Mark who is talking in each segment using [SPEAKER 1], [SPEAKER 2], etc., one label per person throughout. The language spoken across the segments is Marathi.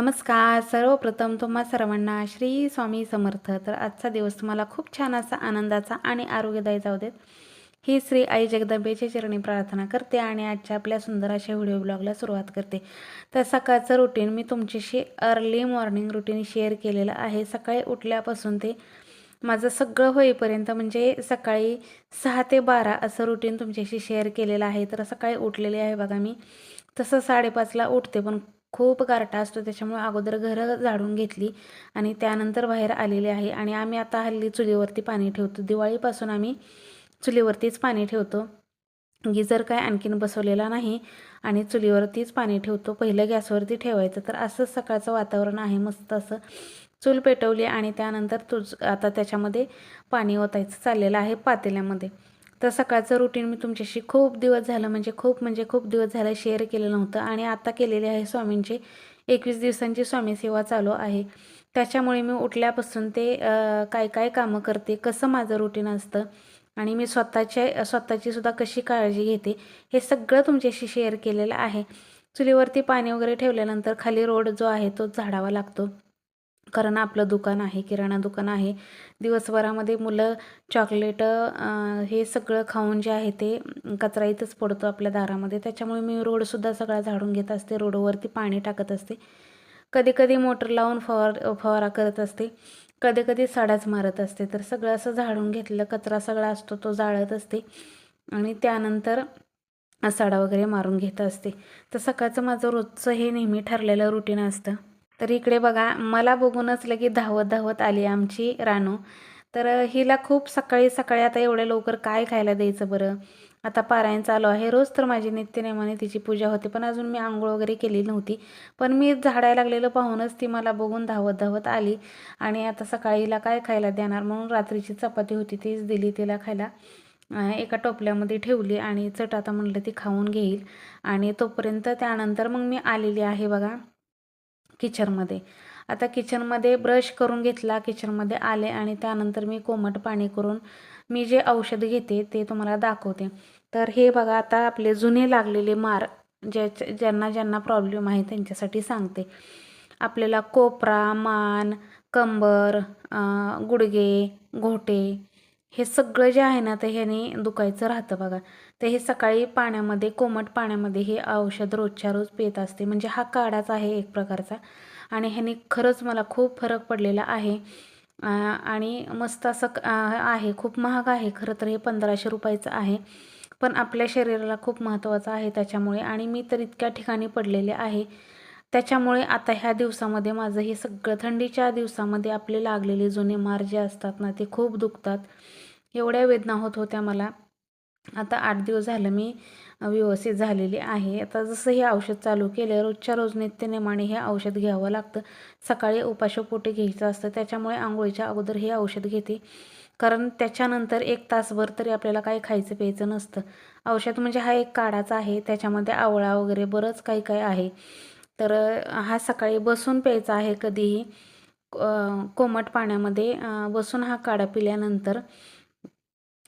[SPEAKER 1] नमस्कार. सर्वप्रथम तुम्हा सर्वांना श्री स्वामी समर्थ. तर आजचा दिवस तुम्हाला खूप छान असा आनंदाचा आणि आरोग्यदायी जाऊ देत. ही श्री आई जगदंबेची चरणी प्रार्थना करते आणि आजच्या आपल्या सुंदर अशा व्हिडिओ ब्लॉगला सुरुवात करते. तर सकाळचं रुटीन मी तुमच्याशी अर्ली मॉर्निंग रुटीन शेअर केलेलं आहे. सकाळी उठल्यापासून ते माझं सगळं होईपर्यंत म्हणजे सकाळी सहा ते बारा असं रुटीन तुमच्याशी शेअर केलेलं आहे. तर सकाळी उठलेले आहे बघा मी. तसं साडेपाचला उठते पण खूप गारटा असतो त्याच्यामुळे अगोदर घरं झाडून घेतली आणि त्यानंतर बाहेर आलेली आहे. आणि आम्ही आता हल्ली चुलीवरती पाणी ठेवतो. दिवाळीपासून आम्ही चुलीवरतीच पाणी ठेवतो. गिजर काय आणखीन बसवलेला नाही आणि चुलीवरतीच पाणी ठेवतो पहिलं गॅसवरती ठेवायचं. तर असंच सकाळचं वातावरण आहे मस्त असं चूल पेटवली आणि त्यानंतर तुझ आता त्याच्यामध्ये पाणी ओतायचं चाललेलं आहे पातेल्यामध्ये. तर सकाळचं रुटीन मी तुमच्याशी खूप दिवस झालं म्हणजे खूप म्हणजे खूप दिवस झालं शेअर केलं नव्हतं. आणि आता केलेले आहे स्वामींचे एकवीस दिवसांची स्वामी सेवा चालू आहे. त्याच्यामुळे मी उठल्यापासून ते काय काय कामं करते कसं माझं रुटीन असतं आणि मी स्वतःच्या स्वतःची सुद्धा कशी काळजी घेते हे सगळं तुमच्याशी शेअर केलेलं आहे. चुलीवरती पाणी वगैरे ठेवल्यानंतर खाली रोड जो आहे तो झाडावा लागतो. कारण आपलं दुकान आहे किराणा दुकान आहे. दिवसभरामध्ये मुलं चॉकलेट हे सगळं खाऊन जे आहे ते कचरा इथंच पडतो आपल्या दारामध्ये. त्याच्यामुळे मी रोडसुद्धा सगळा झाडून घेत असते रोडवरती पाणी टाकत असते. कधी कधी मोटर लावून फवार फवारा करत असते. कधी कधी सडाच मारत असते. तर सगळं असं झाडून घेतलं कचरा सगळा असतो तो जाळत असते. आणि त्यानंतर साडा वगैरे मारून घेत असते. तर सकाळचं माझं रोजचं हे नेहमी ठरलेलं रुटीन असतं. तर इकडे बघा मला बघूनच लगी धावत धावत आली आमची रानू. तर हिला खूप सकाळी सकाळी आता एवढ्या लवकर काय खायला द्यायचं बरं? आता पारायण चालू आहे. रोज तर माझी नित्यनेमाने तिची पूजा होते पण अजून मी आंघोळ वगैरे केली नव्हती. पण मी झाडायला लागलेलं पाहूनच ती मला बघून धावत धावत आली आणि आता सकाळीला काय खायला देणार? म्हणून रात्रीची चपाती होती तीच दिली तिला खायला. एका टोपल्यामध्ये ठेवली आणि चट आता म्हटलं ती खाऊन घेईल. आणि तोपर्यंत त्यानंतर मग मी आलेली आहे बघा. किचनमध्ये. आता किचनमध्ये ब्रश करून घेतला किचनमध्ये आले आणि त्यानंतर मी कोमट पाणी करून मी जे औषध घेते ते तुम्हाला दाखवते. तर हे बघा आता आपले जुने लागलेले मार ज्या ज्यांना ज्यांना प्रॉब्लेम आहे त्यांच्यासाठी सांगते. आपल्याला कोपरा मान कंबर गुडगे घोटे हे सगळं जे आहे ना ते ह्याने दुखायचं राहतं बघा. तर हे सकाळी पाण्यामध्ये कोमट पाण्यामध्ये हे औषध रोजच्या रोज पेत असते. म्हणजे हा काढाच आहे एक प्रकारचा. आणि ह्याने खरंच मला खूप फरक पडलेला आहे. आणि मस्त असं आहे. खूप महाग आहे. खरं तर हे पंधराशे रुपयाचं आहे. पण आपल्या शरीराला खूप महत्त्वाचं आहे त्याच्यामुळे. आणि मी तर इतक्या ठिकाणी पडलेले आहे. त्याच्यामुळे आता ह्या दिवसामध्ये माझं हे सगळं थंडीच्या दिवसामध्ये आपले लागलेले जुने मार जे असतात ना ते खूप दुखतात. एवढ्या वेदना होत होत्या मला. आता आठ दिवस झालं मी व्यवस्थित झालेली आहे. आता जसं हे औषध चालू केलं रोजच्या रोज नित्यनेमाने हे औषध घ्यावं लागतं. सकाळी उपाशोपोटी घ्यायचं असतं. त्याच्यामुळे आंघोळीच्या अगोदर हे औषध घेते. कारण त्याच्यानंतर एक तासभर तरी आपल्याला काही खायचं प्यायचं नसतं. औषध म्हणजे हा एक काढाचा आहे. त्याच्यामध्ये आवळा वगैरे बरंच काही काही आहे. तर हा सकाळी बसून प्यायचा आहे कधीही. कोमट पाण्यामध्ये बसून हा काढा पिल्यानंतर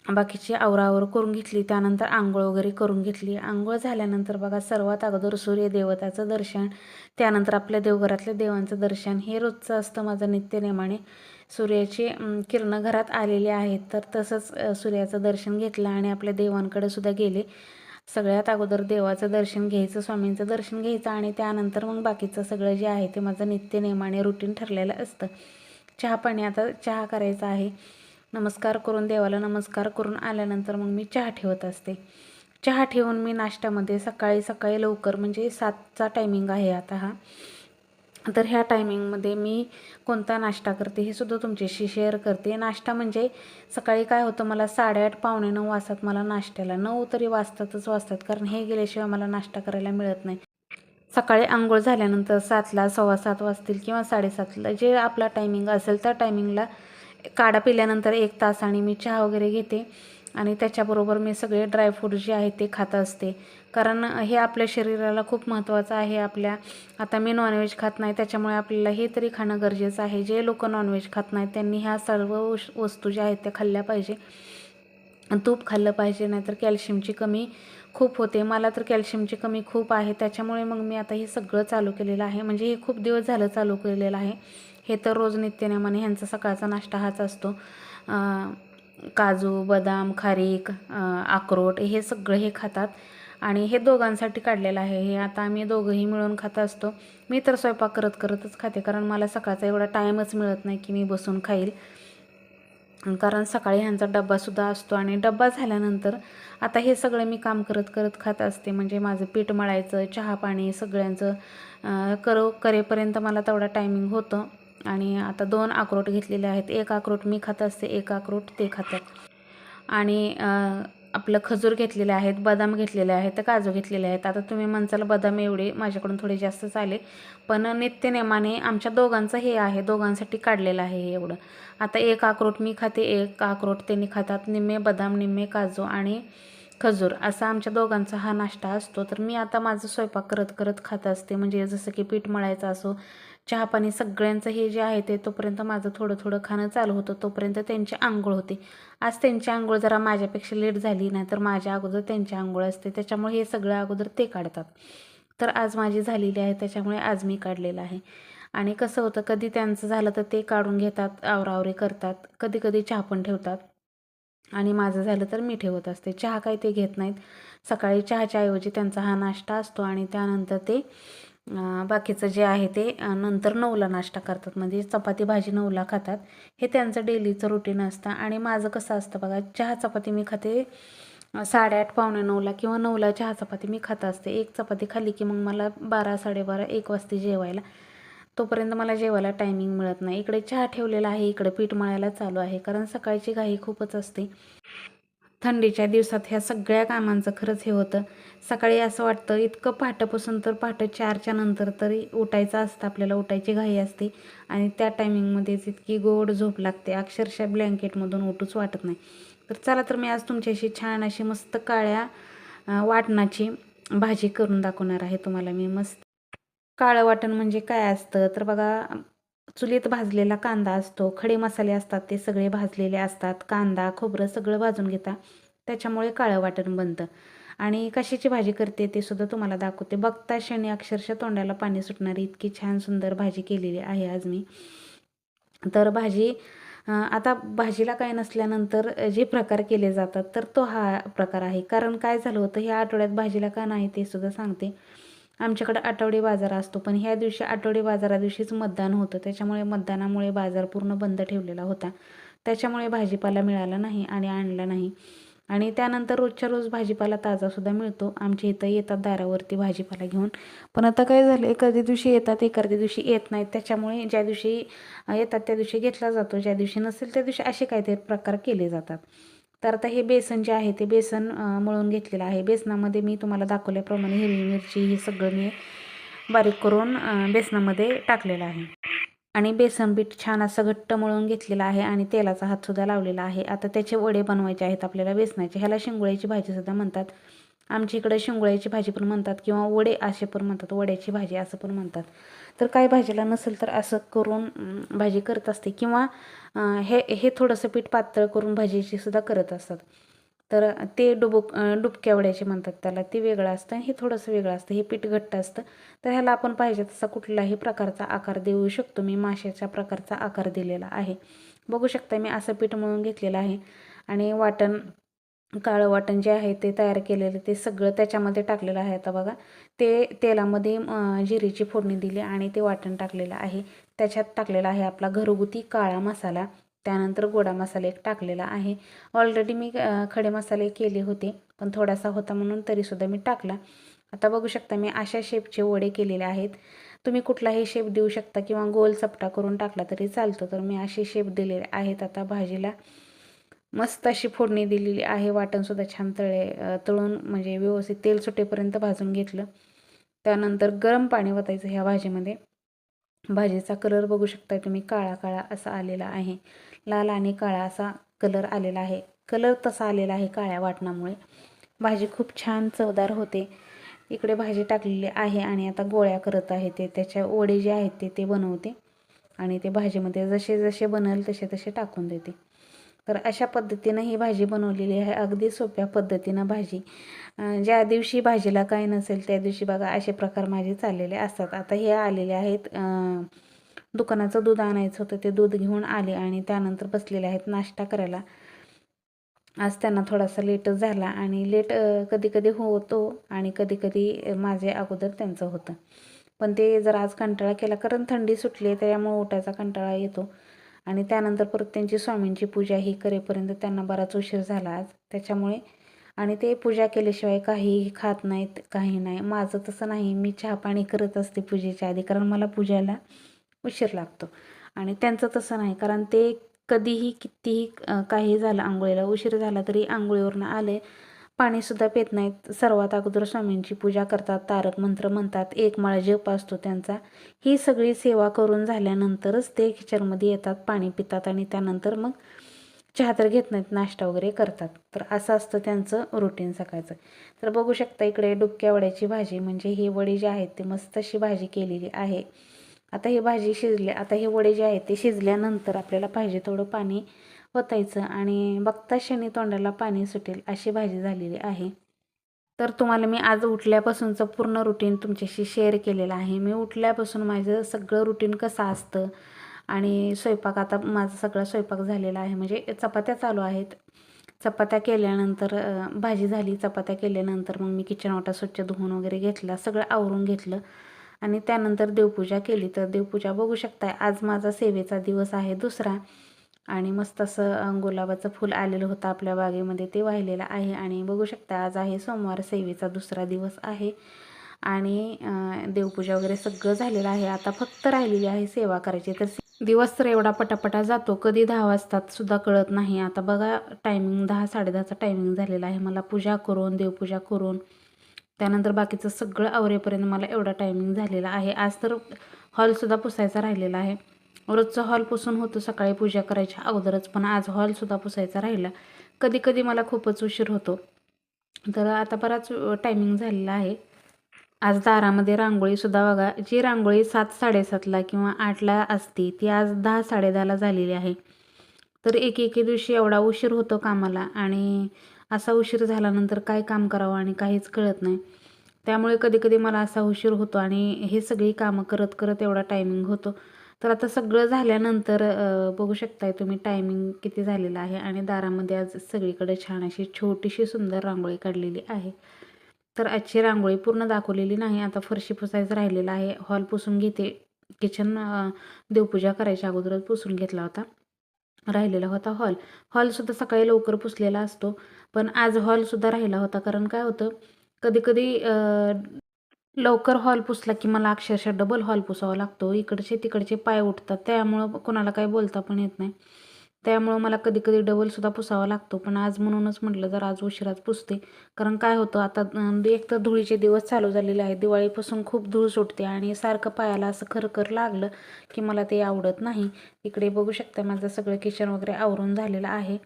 [SPEAKER 1] बाकीची आवरावर करून घेतली त्यानंतर आंघोळ वगैरे करून घेतली. आंघोळ झाल्यानंतर बघा सर्वात अगोदर सूर्यदेवताचं दर्शन त्यानंतर आपल्या देवघरातल्या देवांचं दर्शन. हे रोजचं असतं माझं नित्यनेमाने सूर्याची किरणं घरात आलेली आहेत तर तसंच सूर्याचं दर्शन घेतलं आणि आपल्या देवांकडे सुद्धा गेले. सगळ्यात अगोदर देवाचं दर्शन घ्यायचं स्वामींचं दर्शन घ्यायचं आणि त्यानंतर मग बाकीचं सगळं जे आहे ते माझं नित्यनेमाने रुटीन ठरलेलं असतं. चहा पाणी आता चहा करायचा आहे. नमस्कार करून देवाला नमस्कार करून आल्यानंतर मग मी चहा ठेवत असते. चहा ठेवून मी नाश्त्यामध्ये सकाळी सकाळी लवकर म्हणजे सातचा टायमिंग आहे आता हा. तर ह्या टायमिंगमध्ये मी कोणता नाश्ता करते हे सुद्धा तुमच्याशी शेअर करते. नाश्ता म्हणजे सकाळी काय होतं मला साडेआठ पावणे नऊ वाजतात मला नाश्त्याला. नऊ तरी वाजतातच वाजतात कारण हे गेल्याशिवाय मला नाश्ता करायला मिळत नाही. सकाळी आंघोळ झाल्यानंतर सातला सव्वा सात वाजतील किंवा साडेसातला जे आपला टायमिंग असेल त्या टायमिंगला काढा पिल्यानंतर एक तास आणि मी चहा वगैरे घेते. आणि त्याच्याबरोबर मी सगळे ड्रायफ्रूट जे आहे ते खात असते. कारण हे आपल्या शरीराला खूप महत्त्वाचं आहे आपल्या आता मी नॉनव्हेज खात नाही त्याच्यामुळे आपल्याला हे तरी खाणं गरजेचं आहे. जे लोक नॉनव्हेज खात नाहीत त्यांनी ह्या सर्व वस्तू ज्या आहेत त्या खाल्ल्या पाहिजे. तूप खाल्लं पाहिजे नाहीतर कॅल्शियमची कमी खूप होते. मला तर कॅल्शियमची कमी खूप आहे. त्याच्यामुळे मग मी आता हे सगळं चालू केलेलं आहे. म्हणजे हे खूप दिवस झालं चालू केलेलं आहे. हे तर रोज नित्यनेमाने ह्यांचा सकाळचा नाश्ता हाच असतो. काजू बदाम खारीक अक्रोट हे सगळं हे खातात. आणि हे दोघांसाठी काढलेलं आहे. हे आता आम्ही दोघंही मिळून खात असतो. मी तर स्वयंपाक करत करतच खाते. कारण मला सकाळचा एवढा टाईमच मिळत नाही की मी बसून खाईल. कारण सकाळी ह्यांचा डब्बासुद्धा असतो. आणि डब्बा झाल्यानंतर आता हे सगळं मी काम करत करत खात असते. म्हणजे माझं पीठ मळायचं चहा पाणी सगळ्यांचं अं, करो करेपर्यंत मला तेवढा टायमिंग होतं. आणि आता दोन अक्रोट घेतलेले आहेत. एक अक्रोट मी खात असते एक अक्रोट ते खातात. आणि आपलं खजूर घेतलेले आहेत बदाम घेतलेले आहेत काजू घेतलेले आहेत. आता तुम्ही म्हणसाल बदाम एवढे माझ्याकडून थोडे जास्तच आले. पण नित्यनेमाने आमच्या दोघांचं हे आहे दोघांसाठी काढलेलं आहे हे एवढं. आता एक अक्रोट मी खाते एक अक्रोट त्यांनी खातात. निम्मे बदाम निम्मे काजू आणि खजूर असा आमच्या दोघांचा हा नाश्ता असतो. तर मी आता माझं स्वयंपाक करत करत खात असते. म्हणजे जसं की पीठ मळायचं असो चहा पाणी सगळ्यांचं हे जे आहे ते तोपर्यंत माझं थोडं थोडं खाणं चालू होतं तोपर्यंत त्यांची आंघोळ होते. आज त्यांची आंघोळ जरा माझ्यापेक्षा लेट झाली नाही तर माझ्या अगोदर त्यांची आंघोळ असते त्याच्यामुळे हे सगळं अगोदर ते काढतात. तर आज माझी झालेली आहे त्याच्यामुळे आज मी काढलेलं आहे. आणि कसं होतं कधी त्यांचं झालं तर ते काढून घेतात आवरावरे करतात कधी कधी चहा पण ठेवतात. आणि माझं झालं तर मी ठेवत असते. चहा काही ते घेत नाहीत. सकाळी चहाच्या ऐवजी त्यांचा हा नाश्ता असतो आणि त्यानंतर ते बाकीचं जे आहे ते नंतर नऊला नाश्ता करतात. म्हणजे चपाती भाजी नऊला खातात. हे त्यांचं डेलीचं रुटीन असतं. आणि माझं कसं असतं बघा चहा चपाती मी खाते साडेआठ पावणे नऊला किंवा नऊला चहा चपाती मी खात असते. एक चपाती खाली की मग मला बारा साडेबारा एक वाजता जेवायला. तोपर्यंत मला जेवायला टायमिंग मिळत नाही. इकडे चहा ठेवलेला आहे इकडे पीठ मळायला चालू आहे. कारण सकाळची घाई खूपच असते. थंडीच्या दिवसात ह्या सगळ्या कामांचं खरंच हे होतं. सकाळी असं वाटतं इतकं पहाटेपासून तर पहाटे चारच्या नंतर तरी उठायचं असतं आपल्याला उठायची घाई असते. आणि त्या टायमिंगमध्येच इतकी गोड झोप लागते अक्षरशः ब्लँकेटमधून उठूच वाटत नाही. तर चला तर मी आज तुमच्याशी छान अशी मस्त काळ्या वाटणाची भाजी करून दाखवणार आहे तुम्हाला मी मस्त. काळं वाटण म्हणजे काय असतं? तर बघा चुलीत भाजलेला कांदा असतो खडे मसाले असतात ते सगळे भाजलेले असतात. कांदा खोबरं सगळं भाजून घेता. त्याच्यामुळे काळं वाटण बनतं. आणि कशाची भाजी करते ते सुद्धा तुम्हाला दाखवते. बघता क्षणी अक्षरशः तोंडाला पाणी सुटणारी. इतकी छान सुंदर भाजी केलेली आहे आज मी. तर भाजी आता भाजीला काय नसल्यानंतर जे प्रकार केले जातात तर तो हा प्रकार आहे. कारण काय झालं होतं ह्या आठवड्यात भाजीला का नाही ते सुद्धा सांगते. आमच्याकडे आठवडी बाजार असतो पण ह्या दिवशी आठवडी बाजारा दिवशीच मतदान होतं. त्याच्यामुळे मतदानामुळे बाजार पूर्ण बंद ठेवलेला होता. त्याच्यामुळे भाजीपाला मिळाला नाही आणि आणला नाही. आणि त्यानंतर रोजच्या रोज भाजीपाला ताजासुद्धा मिळतो. आमच्या इथं येतात दारावरती भाजीपाला घेऊन. पण आता काय झालं एखाद्या दिवशी येतात एखाद्या दिवशी येत नाहीत. त्याच्यामुळे ज्या दिवशी येतात त्या दिवशी घेतला जातो. ज्या दिवशी नसेल त्या दिवशी असे काहीतरी प्रकार केले जातात. तर आता हे बेसन जे आहे ते बेसन मळून घेतलेलं आहे. बेसनामध्ये मी तुम्हाला दाखवल्याप्रमाणे हिरवी मिरची हे सगळं मी बारीक करून बेसनामध्ये टाकलेलं आहे. आणि बेसन पीठ छान असं घट्ट मळून घेतलेलं आहे आणि तेलाचा हातसुद्धा लावलेला आहे. आता त्याचे वडे बनवायचे आहेत आपल्याला बेसनाचे. ह्याला शिंगोळ्याची भाजीसुद्धा म्हणतात. आमच्या इकडे शिंगोळ्याची भाजी पण म्हणतात किंवा वडे असे पण म्हणतात वड्याची भाजी असं पण म्हणतात. तर काय भाजीला नसेल तर असं करून भाजी करत असते किंवा हे हे थोडंसं पीठ पातळ करून भाजीची सुद्धा करत असतात. तर ते डुबुक डुबक्यावड्याचे डुबक्या वड्याचे म्हणतात त्याला ते वेगळं असतं हे थोडंसं वेगळं असतं हे पीठ घट्ट असतं. तर ह्याला आपण पाहिजे तसा कुठलाही प्रकारचा आकार देऊ शकतो. मी माशाच्या प्रकारचा आकार दिलेला आहे. बघू शकता मी असं पीठ मळून घेतलेलं आहे. आणि वाटण काळं वाटण जे आहे ते तयार केलेलं ते सगळं त्याच्यामध्ये टाकलेलं आहे आता बघा. ते तेलामध्ये जिरीची फोडणी दिली आणि ते वाटण टाकलेलं आहे. त्याच्यात टाकलेला आहे आपला घरगुती काळा मसाला. त्यानंतर गोडा मसाला एक टाकलेला आहे. ऑलरेडी मी खडे मसाले केले होते पण थोडासा होता म्हणून तरीसुद्धा मी टाकला. आता बघू शकता मी अशा शेपचे वडे केलेले आहेत. तुम्ही कुठलाही शेप देऊ शकता किंवा गोल चपटा करून टाकला तरी चालतो तर मी असे शेप दिलेले आहेत आता भाजीला. मस्त अशी फोडणी दिलेली आहे. वाटणसुद्धा छान तळे तळून म्हणजे व्यवस्थित तेल सुटेपर्यंत भाजून घेतलं. त्यानंतर गरम पाणी वतायचं ह्या भाजीमध्ये. भाजीचा कलर बघू शकता तुम्ही काळा काळा असा आलेला आहे. लाल आणि काळा असा कलर आलेला आहे. कलर तसा आलेला आहे काळ्या वाटणामुळे. भाजी खूप छान चवदार होते. इकडे भाजी टाकलेली आहे आणि आता गोळ्या करत आहे ते. त्याच्या वडे जे आहेत ते ते बनवते. आणि ते भाजीमध्ये जसे जसे बनल तसे तसे टाकून देते. तर अशा पद्धतीनं ही भाजी बनवलेली आहे. अगदी सोप्या पद्धतीनं भाजी. ज्या दिवशी भाजीला काही नसेल त्या दिवशी बघा असे प्रकार माझे चाललेले असतात. आता हे आलेले आहेत दुकानाचं दूध आणायचं होतं ते दूध घेऊन आले आणि त्यानंतर बसलेले आहेत नाश्ता करायला. आज त्यांना थोडासा लेटच झाला आणि लेट कधी कधी होतो आणि कधी कधी माझे अगोदर त्यांचं होतं. पण ते जर आज कंटाळा केला कारण थंडी सुटली त्यामुळे त्याच्यामुळे कंटाळा येतो. आणि त्यानंतर परत त्यांची स्वामींची पूजा ही करेपर्यंत त्यांना बराच उशीर झाला आज. त्याच्यामुळे आणि ते पूजा केल्याशिवाय काहीही खात नाहीत काही नाही. माझं तसं नाही. मी चहा पाणी करत असते पूजेच्या आधी कारण मला पूजायला उशीर लागतो. आणि त्यांचं तसं नाही कारण ते कधीही कितीही काही झालं आंघोळीला उशीर झाला तरी आंघोळीवरनं आले पाणीसुद्धा पेत नाहीत. सर्वात अगोदर स्वामींची पूजा करतात तारक मंत्र म्हणतात एक माळ जप असतो त्यांचा. ही सगळी सेवा करून झाल्यानंतरच ते किचनमध्ये येतात पाणी पितात आणि त्यानंतर मग चहा तर घेत नाहीत नाश्ता वगैरे करतात. तर असं असतं त्यांचं रुटीन सकाळचं. तर बघू शकता इकडे डुबक्या वड्याची भाजी म्हणजे ही वडी जी आहेत ते मस्त अशी भाजी केलेली आहे. आता ही भाजी शिजली आता हे वडे जे आहेत ते शिजल्यानंतर आपल्याला पाहिजे थोडं पाणी ओतायचं आणि बघता क्षणी तोंडाला पाणी सुटेल अशी भाजी झालेली आहे. तर तुम्हाला मी आज उठल्यापासूनचं पूर्ण रुटीन तुमच्याशी शेअर केलेलं आहे. मी उठल्यापासून माझं सगळं रुटीन कसं असतं आणि स्वयंपाक आता माझा सगळा स्वयंपाक झालेला आहे. म्हणजे चपात्या चालू आहेत. चपात्या केल्यानंतर भाजी झाली. चपात्या केल्यानंतर मग मी किचन वाटा स्वच्छ धुवून वगैरे घेतला. सगळं आवरून घेतलं. आणि त्यानंतर देवपूजा केली. तर देवपूजा बघू शकताय. आज माझा सेवेचा दिवस आहे. दुसरा आणि मस्त असं गुलाबाचं फूल आलेलं होतं आपल्या बागेमध्ये. ते वाहिलेलं आहे आणि बघू शकता आज आहे सोमवार सेवेचा दुसरा दिवस आहे. आणि देवपूजा वगैरे सगळं झालेलं आहे. आता फक्त राहिलेली आहे सेवा करायची. तर दिवस तर एवढा पटापटा जातो कधी दहा वाजतात सुद्धा कळत नाही. आता बघा टायमिंग दहा साडेदहाचा टायमिंग झालेला आहे. मला पूजा करून देवपूजा करून त्यानंतर बाकीचं सगळं आवरेपर्यंत मला एवढा टायमिंग झालेला आहे. आज तर हॉलसुद्धा पुसायचा राहिलेला आहे. रोजचं हॉल पुसून होतं सकाळी पूजा करायच्या अगोदरच पण आज हॉलसुद्धा पुसायचा राहिला. कधी कधी मला खूपच उशीर होतो. तर आता बराच टायमिंग झालेला आहे. आज दारामध्ये रांगोळीसुद्धा बघा जी रांगोळी सात साडेसातला किंवा आठला असते ती आज दहा साडेदहाला झालेली आहे. तर एक एके दिवशी एवढा उशीर होतो कामाला आणि असा उशीर झाल्यानंतर काय काम करावं आणि काहीच कळत नाही. त्यामुळे कधी कधी मला असा उशीर होतो आणि हे सगळी कामं करत करत एवढा टायमिंग होतो. तर आता सगळं झाल्यानंतर बघू शकताय तुम्ही टायमिंग किती झालेलं आहे आणि दारामध्ये आज सगळीकडे छान अशी छोटीशी सुंदर रांगोळी काढलेली आहे. तर आजची रांगोळी पूर्ण दाखवलेली नाही आता फरशी पुसायचं राहिलेलं आहे. हॉल पुसून घेते. किचन देवपूजा करायच्या अगोदरच पुसून घेतला होता. राहिलेला होता हॉल हॉलसुद्धा सकाळी लवकर पुसलेला असतो. पण आज हॉलसुद्धा राहिला होता. कारण काय होतं? कधी कधी लवकर हॉल पुसला की मला अक्षरशः डबल हॉल पुसावा लागतो. इकडचे तिकडचे पाय उठतात. त्यामुळं कोणाला काही बोलता पण येत नाही. त्यामुळं मला कधी कधी डबलसुद्धा पुसावा लागतो. पण आज म्हणूनच म्हटलं जर आज उशिराच पुसते. कारण काय होतं आता एक तर धुळीचे दिवस चालू झालेले आहेत. दिवाळीपासून खूप धूळ सुटते आणि सारखं पायाला असं खरखर लागलं की मला ते आवडत नाही. इकडे बघू शकता माझं सगळं किचन वगैरे आवरून झालेलं आहे.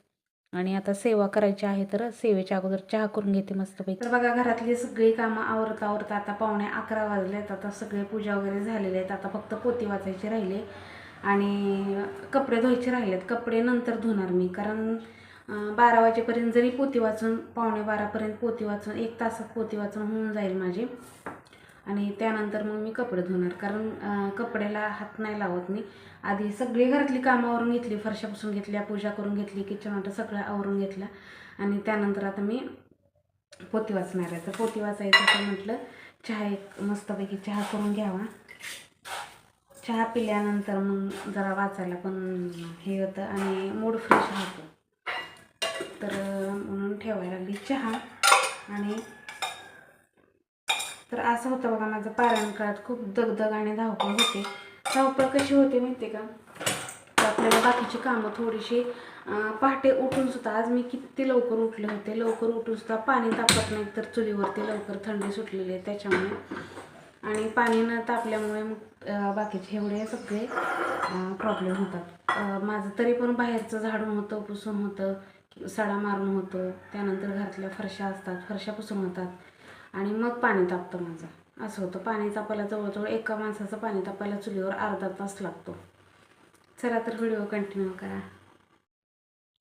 [SPEAKER 1] आणि आता सेवा करायची आहे तर सेवेच्या अगोदर चहा करून घेते मस्तपैकी. तर बघा घरातली सगळी कामं आवरत आवरत आता पावणे अकरा वाजले आहेत आता सगळे पूजा वगैरे झालेले आहेत. आता फक्त पोती वाचायचे राहिले आणि कपडे धुवायचे राहिलेत. कपडे नंतर धुणार मी कारण बारा वाजेपर्यंत जरी पोती वाचून पावणे बारापर्यंत पोती वाचून एक तासात पोती वाचून होऊन जाईल माझी. आणि त्यानंतर मग मी कपडे धुणार. कारण कपड्याला हात नाही लावत मी. आधी सगळी घरातली कामं आवरून घेतली. फरशापासून घेतल्या पूजा करून घेतली किचन वाटं सगळं आवरून घेतलं. आणि त्यानंतर आता मी पोती वाचणार आहे. तर पोती वाचायचं तर म्हटलं चहा एक मस्तपैकी चहा करून घ्यावा. चहा पिल्यानंतर मग जरा वाचायला पण हे होतं आणि मूड फ्रेश राहतो. तर म्हणून ठेवायला लागली चहा आणि तर असं होतं बघा माझं पारायण काळात खूप दगदग आणि धावपळ होते. धावपळ कशी होते माहिती का? तर आपल्याला बाकीची कामं थोडीशी पहाटे उठून सुद्धा आज मी किती लवकर उठले होते लवकर उठून सुद्धा पाणी तापत नाही तर चुलीवरती लवकर थंडी सुटलेली आहे त्याच्यामुळे. आणि पाणी न तापल्यामुळे मग बाकीचे एवढे सगळे प्रॉब्लेम होतात. माझं तरी पण बाहेरचं झाडून होतं पुसून होतं सडा मारून होतं. त्यानंतर घरातल्या फरशा असतात फरशा पुसून होतात. आणि मग पाणी तापतं माझं. असं होतं. पाणी तापायला जवळजवळ एका माणसाचं पाणी तापायला चुलीवर अर्धा तास लागतो. चला तर व्हिडिओ कंटिन्यू करा.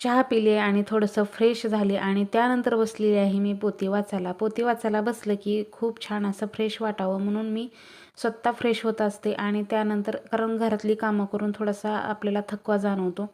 [SPEAKER 1] चहा पिले आणि थोडंसं फ्रेश झाले आणि त्यानंतर बसलेली आहे मी पोती वाचायला. पोती वाचायला बसलं की खूप छान असं फ्रेश वाटावं म्हणून मी स्वतः फ्रेश होत असते आणि त्यानंतर कारण घरातली कामं करून थोडासा आपल्याला थकवा जाणवतो.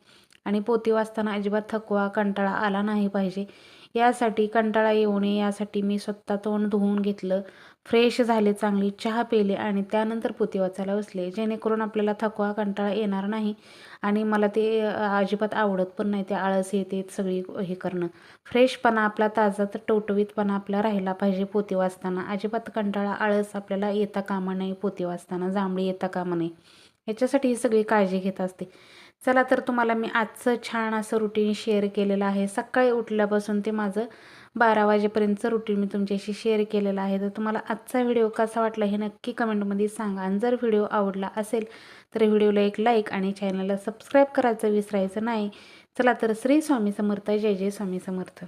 [SPEAKER 1] आणि पोती वाचताना अजिबात थकवा कंटाळा आला नाही पाहिजे. यासाठी कंटाळा येऊ नये यासाठी मी स्वतः तोंड धुवून घेतलं. फ्रेश झाले चांगली चहा पेले आणि त्यानंतर पोती वाचायला बसले. जेणेकरून आपल्याला थकवा कंटाळा येणार नाही आणि मला ते अजिबात आवडत पण नाही ते आळस येते सगळी हे करणं. फ्रेशपणा आपला ताजा तर टवटवीतपणा आपला राहिला पाहिजे पोती वाचताना. अजिबात कंटाळा आळस आपल्याला येता कामा नाही पोती वाचताना जांभळी येता कामा नाही याच्यासाठी ही सगळी काळजी घेत असते. चला तर तुम्हाला मी आजचं छान असं रुटीन शेअर केलेलं आहे. सकाळी उठल्यापासून ते माझं बारा वाजेपर्यंतचं रुटीन मी तुमच्याशी शेअर केलेलं आहे. तर तुम्हाला आजचा व्हिडिओ कसा वाटला हे नक्की कमेंटमध्ये सांगा. आणि जर व्हिडिओ आवडला असेल तर व्हिडिओला एक लाईक आणि चॅनलला सबस्क्राईब करायचं विसरायचं नाही. चला तर श्री स्वामी समर्थ. जय जय स्वामी समर्थ.